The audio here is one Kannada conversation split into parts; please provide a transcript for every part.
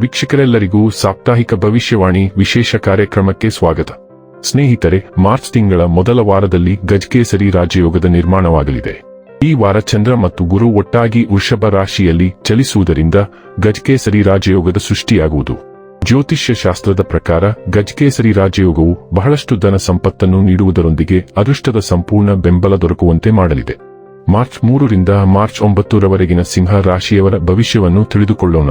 ವೀಕ್ಷಕರೆಲ್ಲರಿಗೂ ಸಾಪ್ತಾಹಿಕ ಭವಿಷ್ಯವಾಣಿ ವಿಶೇಷ ಕಾರ್ಯಕ್ರಮಕ್ಕೆ ಸ್ವಾಗತ. ಸ್ನೇಹಿತರೆ, ಮಾರ್ಚ್ ತಿಂಗಳ ಮೊದಲ ವಾರದಲ್ಲಿ ಗಜಕೇಸರಿ ರಾಜಯೋಗದ ನಿರ್ಮಾಣವಾಗಲಿದೆ. ಈ ವಾರ ಚಂದ್ರ ಮತ್ತು ಗುರು ಒಟ್ಟಾಗಿ ವೃಷಭ ರಾಶಿಯಲ್ಲಿ ಚಲಿಸುವುದರಿಂದ ಗಜಕೇಸರಿ ರಾಜಯೋಗದ ಸೃಷ್ಟಿಯಾಗುವುದು. ಜ್ಯೋತಿಷ್ಯ ಶಾಸ್ತ್ರದ ಪ್ರಕಾರ ಗಜಕೇಸರಿ ರಾಜಯೋಗವು ಬಹಳಷ್ಟು ಧನ ಸಂಪತ್ತನ್ನು ನೀಡುವುದರೊಂದಿಗೆ ಅದೃಷ್ಟದ ಸಂಪೂರ್ಣ ಬೆಂಬಲ ದೊರಕುವಂತೆ ಮಾಡಲಿದೆ. ಮಾರ್ಚ್ ಮೂರರಿಂದ ಮಾರ್ಚ್ ಒಂಬತ್ತರವರೆಗಿನ ಸಿಂಹ ರಾಶಿಯವರ ಭವಿಷ್ಯವನ್ನು ತಿಳಿದುಕೊಳ್ಳೋಣ.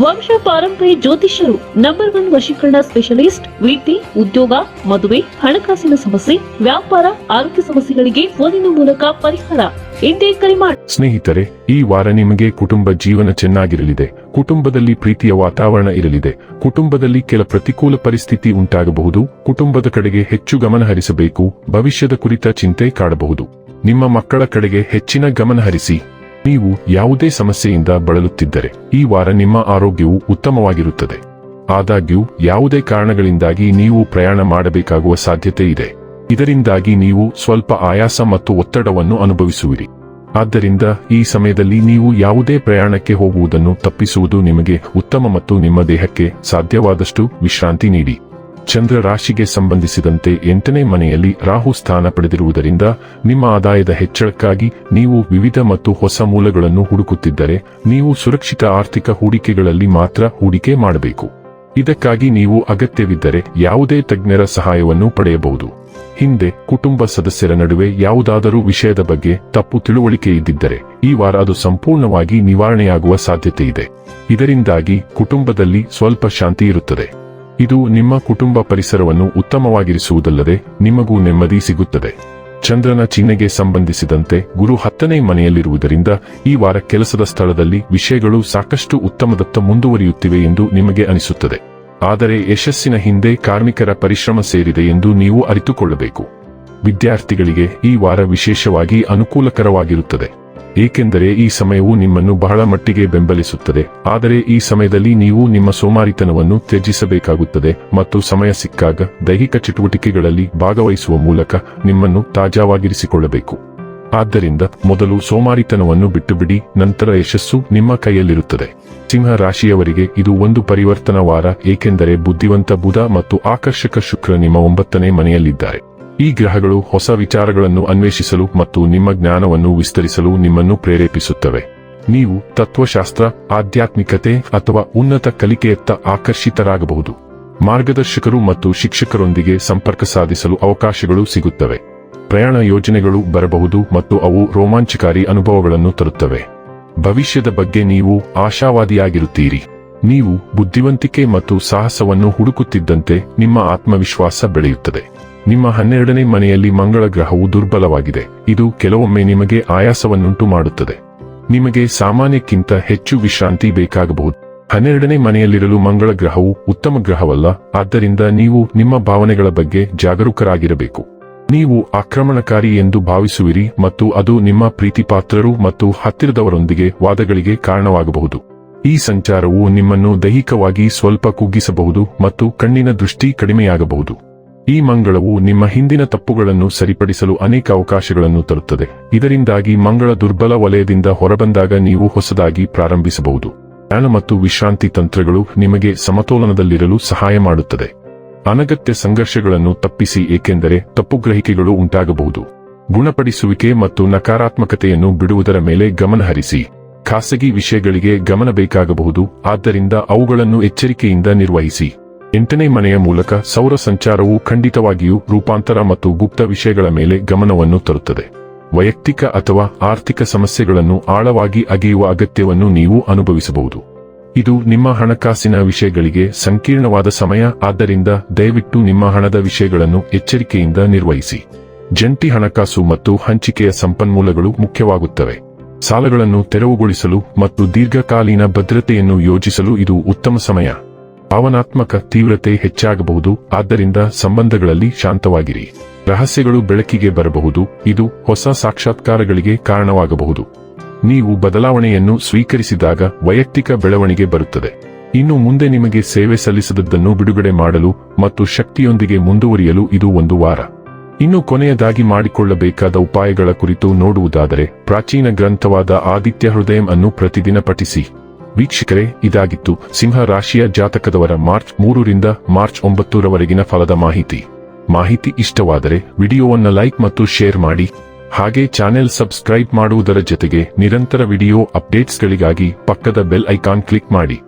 ವಂಶ ಪಾರಂಪರ್ಯ ಜ್ಯೋತಿಷ್ಯರು ನಂಬರ್ ಒನ್ ವಶೀಕರಣ ಸ್ಪೆಷಲಿಸ್ಟ್ ವೃತ್ತಿ ಉದ್ಯೋಗ, ಮದುವೆ, ಹಣಕಾಸಿನ ಸಮಸ್ಯೆ, ವ್ಯಾಪಾರ, ಆರೋಗ್ಯ ಸಮಸ್ಯೆಗಳಿಗೆ ಫೋನಿನ ಮೂಲಕ ಪರಿಹಾರ. ಇಂದೇ ಕರೆ ಸ್ನೇಹಿತರೆ, ಈ ವಾರ ನಿಮಗೆ ಕುಟುಂಬ ಜೀವನ ಚೆನ್ನಾಗಿರಲಿದೆ. ಕುಟುಂಬದಲ್ಲಿ ಪ್ರೀತಿಯ ವಾತಾವರಣ ಇರಲಿದೆ. ಕುಟುಂಬದಲ್ಲಿ ಕೆಲ ಪ್ರತಿಕೂಲ ಪರಿಸ್ಥಿತಿ ಉಂಟಾಗಬಹುದು. ಕುಟುಂಬದ ಕಡೆಗೆ ಹೆಚ್ಚು ಗಮನ ಹರಿಸಬೇಕು. ಭವಿಷ್ಯದ ಕುರಿತ ಚಿಂತೆ ಕಾಡಬಹುದು. ನಿಮ್ಮ ಮಕ್ಕಳ ಕಡೆಗೆ ಹೆಚ್ಚಿನ ಗಮನ ಹರಿಸಿ. ನೀವು ಯಾವುದೇ ಸಮಸ್ಯೆಯಿಂದ ಬಳಲುತ್ತಿದ್ದರೆ ಈ ವಾರ ನಿಮ್ಮ ಆರೋಗ್ಯವು ಉತ್ತಮವಾಗಿರುತ್ತದೆ. ಆದಾಗ್ಯೂ, ಯಾವುದೇ ಕಾರಣಗಳಿಂದಾಗಿ ನೀವು ಪ್ರಯಾಣ ಮಾಡಬೇಕಾಗುವ ಸಾಧ್ಯತೆ ಇದೆ. ಇದರಿಂದಾಗಿ ನೀವು ಸ್ವಲ್ಪ ಆಯಾಸ ಮತ್ತು ಒತ್ತಡವನ್ನು ಅನುಭವಿಸುವಿರಿ. ಆದ್ದರಿಂದ, ಈ ಸಮಯದಲ್ಲಿ ನೀವು ಯಾವುದೇ ಪ್ರಯಾಣಕ್ಕೆ ಹೋಗುವುದನ್ನು ತಪ್ಪಿಸುವುದು ನಿಮಗೆ ಉತ್ತಮ ಮತ್ತು ನಿಮ್ಮ ದೇಹಕ್ಕೆ ಸಾಧ್ಯವಾದಷ್ಟು ವಿಶ್ರಾಂತಿ ನೀಡಿ. ಚಂದ್ರ ರಾಶಿಗೆ ಸಂಬಂಧಿಸಿದಂತೆ ಎಂಟನೇ ಮನೆಯಲ್ಲಿ ರಾಹು ಸ್ಥಾನ ಪಡೆದಿರುವುದರಿಂದ ನಿಮ್ಮ ಆದಾಯದ ಹೆಚ್ಚಳಕ್ಕಾಗಿ ನೀವು ವಿವಿಧ ಮತ್ತು ಹೊಸ ಮೂಲಗಳನ್ನು ಹುಡುಕುತ್ತಿದ್ದರೆ ನೀವು ಸುರಕ್ಷಿತ ಆರ್ಥಿಕ ಹೂಡಿಕೆಗಳಲ್ಲಿ ಮಾತ್ರ ಹೂಡಿಕೆ ಮಾಡಬೇಕು. ಇದಕ್ಕಾಗಿ ನೀವು ಅಗತ್ಯವಿದ್ದರೆ ಯಾವುದೇ ತಜ್ಞರ ಸಹಾಯವನ್ನು ಪಡೆಯಬಹುದು. ಹಿಂದೆ ಕುಟುಂಬ ಸದಸ್ಯರ ನಡುವೆ ಯಾವುದಾದರೂ ವಿಷಯದ ಬಗ್ಗೆ ತಪ್ಪು ತಿಳುವಳಿಕೆ ಇದ್ದಿದ್ದರೆ ಈ ವಾರ ಅದು ಸಂಪೂರ್ಣವಾಗಿ ನಿವಾರಣೆಯಾಗುವ ಸಾಧ್ಯತೆ ಇದೆ. ಇದರಿಂದಾಗಿ ಕುಟುಂಬದಲ್ಲಿ ಸ್ವಲ್ಪ ಶಾಂತಿ ಇರುತ್ತದೆ. ಇದು ನಿಮ್ಮ ಕುಟುಂಬ ಪರಿಸರವನ್ನು ಉತ್ತಮವಾಗಿರಿಸುವುದಲ್ಲದೆ ನಿಮಗೂ ನೆಮ್ಮದಿ ಸಿಗುತ್ತದೆ. ಚಂದ್ರನ ಚಿಹ್ನೆಗೆ ಸಂಬಂಧಿಸಿದಂತೆ ಗುರು ಹತ್ತನೇ ಮನೆಯಲ್ಲಿರುವುದರಿಂದ ಈ ವಾರ ಕೆಲಸದ ಸ್ಥಳದಲ್ಲಿ ವಿಷಯಗಳು ಸಾಕಷ್ಟು ಉತ್ತಮದತ್ತ ಮುಂದುವರಿಯುತ್ತಿವೆ ಎಂದು ನಿಮಗೆ ಅನಿಸುತ್ತದೆ. ಆದರೆ ಯಶಸ್ಸಿನ ಹಿಂದೆ ಕಾರ್ಮಿಕರ ಪರಿಶ್ರಮ ಸೇರಿದೆ ಎಂದು ನೀವು ಅರಿತುಕೊಳ್ಳಬೇಕು. ವಿದ್ಯಾರ್ಥಿಗಳಿಗೆ ಈ ವಾರ ವಿಶೇಷವಾಗಿ ಅನುಕೂಲಕರವಾಗಿರುತ್ತದೆ. ಏಕೆಂದರೆ ಈ ಸಮಯವು ನಿಮ್ಮನ್ನು ಬಹಳ ಮಟ್ಟಿಗೆ ಬೆಂಬಲಿಸುತ್ತದೆ. ಆದರೆ ಈ ಸಮಯದಲ್ಲಿ ನೀವು ನಿಮ್ಮ ಸೋಮಾರಿತನವನ್ನು ತ್ಯಜಿಸಬೇಕಾಗುತ್ತದೆ ಮತ್ತು ಸಮಯ ಸಿಕ್ಕಾಗ ದೈಹಿಕ ಚಟುವಟಿಕೆಗಳಲ್ಲಿ ಭಾಗವಹಿಸುವ ಮೂಲಕ ನಿಮ್ಮನ್ನು ತಾಜಾವಾಗಿರಿಸಿಕೊಳ್ಳಬೇಕು. ಆದ್ದರಿಂದ ಮೊದಲು ಸೋಮಾರಿತನವನ್ನು ಬಿಟ್ಟುಬಿಡಿ, ನಂತರ ಯಶಸ್ಸು ನಿಮ್ಮ ಕೈಯಲ್ಲಿರುತ್ತದೆ. ಸಿಂಹ ರಾಶಿಯವರಿಗೆ ಇದು ಒಂದು ಪರಿವರ್ತನ ವಾರ ಏಕೆಂದರೆ ಬುದ್ಧಿವಂತ ಬುಧ ಮತ್ತು ಆಕರ್ಷಕ ಶುಕ್ರ ನಿಮ್ಮ ಒಂಬತ್ತನೇ ಮನೆಯಲ್ಲಿದ್ದಾರೆ. ಈ ಗ್ರಹಗಳು ಹೊಸ ವಿಚಾರಗಳನ್ನು ಅನ್ವೇಷಿಸಲು ಮತ್ತು ನಿಮ್ಮ ಜ್ಞಾನವನ್ನು ವಿಸ್ತರಿಸಲು ನಿಮ್ಮನ್ನು ಪ್ರೇರೇಪಿಸುತ್ತವೆ. ನೀವು ತತ್ವಶಾಸ್ತ್ರ, ಆಧ್ಯಾತ್ಮಿಕತೆ ಅಥವಾ ಉನ್ನತ ಕಲಿಕೆಯತ್ತ ಆಕರ್ಷಿತರಾಗಬಹುದು. ಮಾರ್ಗದರ್ಶಕರು ಮತ್ತು ಶಿಕ್ಷಕರೊಂದಿಗೆ ಸಂಪರ್ಕ ಸಾಧಿಸಲು ಅವಕಾಶಗಳು ಸಿಗುತ್ತವೆ. ಪ್ರಯಾಣ ಯೋಜನೆಗಳು ಬರಬಹುದು ಮತ್ತು ಅವು ರೋಮಾಂಚಕಾರಿ ಅನುಭವಗಳನ್ನು ತರುತ್ತವೆ. ಭವಿಷ್ಯದ ಬಗ್ಗೆ ನೀವು ಆಶಾವಾದಿಯಾಗಿರುತ್ತೀರಿ. ನೀವು ಬುದ್ಧಿವಂತಿಕೆ ಮತ್ತು ಸಾಹಸವನ್ನು ಹುಡುಕುತ್ತಿದ್ದಂತೆ ನಿಮ್ಮ ಆತ್ಮವಿಶ್ವಾಸ ಬೆಳೆಯುತ್ತದೆ. ನಿಮ್ಮ ಹನ್ನೆರಡನೇ ಮನೆಯಲ್ಲಿ ಮಂಗಳ ಗ್ರಹವು ದುರ್ಬಲವಾಗಿದೆ. ಇದು ಕೆಲವೊಮ್ಮೆ ನಿಮಗೆ ಆಯಾಸವನ್ನುಂಟು ಮಾಡುತ್ತದೆ. ನಿಮಗೆ ಸಾಮಾನ್ಯಕ್ಕಿಂತ ಹೆಚ್ಚು ವಿಶ್ರಾಂತಿ ಬೇಕಾಗಬಹುದು. ಹನ್ನೆರಡನೇ ಮನೆಯಲ್ಲಿರಲು ಮಂಗಳ ಗ್ರಹವು ಉತ್ತಮ ಗ್ರಹವಲ್ಲ, ಆದ್ದರಿಂದ ನೀವು ನಿಮ್ಮ ಭಾವನೆಗಳ ಬಗ್ಗೆ ಜಾಗರೂಕರಾಗಿರಬೇಕು. ನೀವು ಆಕ್ರಮಣಕಾರಿ ಎಂದು ಭಾವಿಸುವಿರಿ ಮತ್ತು ಅದು ನಿಮ್ಮ ಪ್ರೀತಿಪಾತ್ರರು ಮತ್ತು ಹತ್ತಿರದವರೊಂದಿಗೆ ವಾದಗಳಿಗೆ ಕಾರಣವಾಗಬಹುದು. ಈ ಸಂಚಾರವು ನಿಮ್ಮನ್ನು ದೈಹಿಕವಾಗಿ ಸ್ವಲ್ಪ ಕುಗ್ಗಿಸಬಹುದು ಮತ್ತು ಕಣ್ಣಿನ ದೃಷ್ಟಿ ಕಡಿಮೆಯಾಗಬಹುದು. ಈ ಮಂಗಳವು ನಿಮ್ಮ ಹಿಂದಿನ ತಪ್ಪುಗಳನ್ನು ಸರಿಪಡಿಸಲು ಅನೇಕ ಅವಕಾಶಗಳನ್ನು ತರುತ್ತದೆ. ಇದರಿಂದಾಗಿ ಮಂಗಳ ದುರ್ಬಲ ವಲಯದಿಂದ ಹೊರಬಂದಾಗ ನೀವು ಹೊಸದಾಗಿ ಪ್ರಾರಂಭಿಸಬಹುದು. ಜ್ಞಾನ ಮತ್ತು ವಿಶ್ರಾಂತಿ ತಂತ್ರಗಳು ನಿಮಗೆ ಸಮತೋಲನದಲ್ಲಿರಲು ಸಹಾಯ ಮಾಡುತ್ತದೆ. ಅನಗತ್ಯ ಸಂಘರ್ಷಗಳನ್ನು ತಪ್ಪಿಸಿ ಏಕೆಂದರೆ ತಪ್ಪುಗ್ರಹಿಕೆಗಳು ಉಂಟಾಗಬಹುದು. ಗುಣಪಡಿಸುವಿಕೆ ಮತ್ತು ನಕಾರಾತ್ಮಕತೆಯನ್ನು ಬಿಡುವುದರ ಮೇಲೆ ಗಮನಹರಿಸಿ ಖಾಸಗಿ ವಿಷಯಗಳಿಗೆ ಗಮನ ಬೇಕಾಗಬಹುದು, ಆದ್ದರಿಂದ ಅವುಗಳನ್ನು ಎಚ್ಚರಿಕೆಯಿಂದ ನಿರ್ವಹಿಸಿ. ಎಂಟನೇ ಮನೆಯ ಮೂಲಕ ಸೌರ ಸಂಚಾರವು ಖಂಡಿತವಾಗಿಯೂ ರೂಪಾಂತರ ಮತ್ತು ಗುಪ್ತ ವಿಷಯಗಳ ಮೇಲೆ ಗಮನವನ್ನು ತರುತ್ತದೆ. ವೈಯಕ್ತಿಕ ಅಥವಾ ಆರ್ಥಿಕ ಸಮಸ್ಯೆಗಳನ್ನು ಆಳವಾಗಿ ಅಗೆಯುವ ಅಗತ್ಯವನ್ನು ನೀವು ಅನುಭವಿಸಬಹುದು. ಇದು ನಿಮ್ಮ ಹಣಕಾಸಿನ ವಿಷಯಗಳಿಗೆ ಸಂಕೀರ್ಣವಾದ ಸಮಯ, ಆದ್ದರಿಂದ ದಯವಿಟ್ಟು ನಿಮ್ಮ ಹಣದ ವಿಷಯಗಳನ್ನು ಎಚ್ಚರಿಕೆಯಿಂದ ನಿರ್ವಹಿಸಿ. ಜಂಟಿ ಹಣಕಾಸು ಮತ್ತು ಹಂಚಿಕೆಯ ಸಂಪನ್ಮೂಲಗಳು ಮುಖ್ಯವಾಗುತ್ತವೆ. ಸಾಲಗಳನ್ನು ತೆರವುಗೊಳಿಸಲು ಮತ್ತು ದೀರ್ಘಕಾಲೀನ ಭದ್ರತೆಯನ್ನು ಯೋಜಿಸಲು ಇದು ಉತ್ತಮ ಸಮಯ. ಭಾವನಾತ್ಮಕ ತೀವ್ರತೆ ಹೆಚ್ಚಾಗಬಹುದು, ಆದ್ದರಿಂದ ಸಂಬಂಧಗಳಲ್ಲಿ ಶಾಂತವಾಗಿರಿ. ರಹಸ್ಯಗಳು ಬೆಳಕಿಗೆ ಬರಬಹುದು, ಇದು ಹೊಸ ಸಾಕ್ಷಾತ್ಕಾರಗಳಿಗೆ ಕಾರಣವಾಗಬಹುದು. ನೀವು ಬದಲಾವಣೆಯನ್ನು ಸ್ವೀಕರಿಸಿದಾಗ ವೈಯಕ್ತಿಕ ಬೆಳವಣಿಗೆ ಬರುತ್ತದೆ. ಇನ್ನು ಮುಂದೆ ನಿಮಗೆ ಸೇವೆ ಸಲ್ಲಿಸದದ್ದನ್ನು ಬಿಡುಗಡೆ ಮಾಡಲು ಮತ್ತು ಶಕ್ತಿಯೊಂದಿಗೆ ಮುಂದುವರಿಯಲು ಇದು ಒಂದು ವಾರ. ಇನ್ನು ಕೊನೆಯದಾಗಿ ಮಾಡಿಕೊಳ್ಳಬೇಕಾದ ಉಪಾಯಗಳ ಕುರಿತು ನೋಡುವುದಾದರೆ ಪ್ರಾಚೀನ ಗ್ರಂಥವಾದ ಆದಿತ್ಯ ಹೃದಯಂ ಅನ್ನು ಪ್ರತಿದಿನ ಪಠಿಸಿ ವೀಕ್ಷಕರೇ, ಇದಾಗಿತ್ತು ಸಿಂಹ ರಾಶಿಯ ಜಾತಕದವರ ಮಾರ್ಚ್ ಮೂರರಿಂದ ಮಾರ್ಚ್ ಒಂಬತ್ತರವರೆಗಿನ ಫಲದ ಮಾಹಿತಿ. ಮಾಹಿತಿ ಇಷ್ಟವಾದರೆ ವಿಡಿಯೋವನ್ನು ಲೈಕ್ ಮತ್ತು ಶೇರ್ ಮಾಡಿ. ಹಾಗೆ ಚಾನೆಲ್ ಸಬ್ಸ್ಕ್ರೈಬ್ ಮಾಡುವುದರ ಜೊತೆಗೆ ನಿರಂತರ ವಿಡಿಯೋ ಅಪ್ಡೇಟ್ಸ್ಗಳಿಗಾಗಿ ಪಕ್ಕದ ಬೆಲ್ ಐಕಾನ್ ಕ್ಲಿಕ್ ಮಾಡಿ.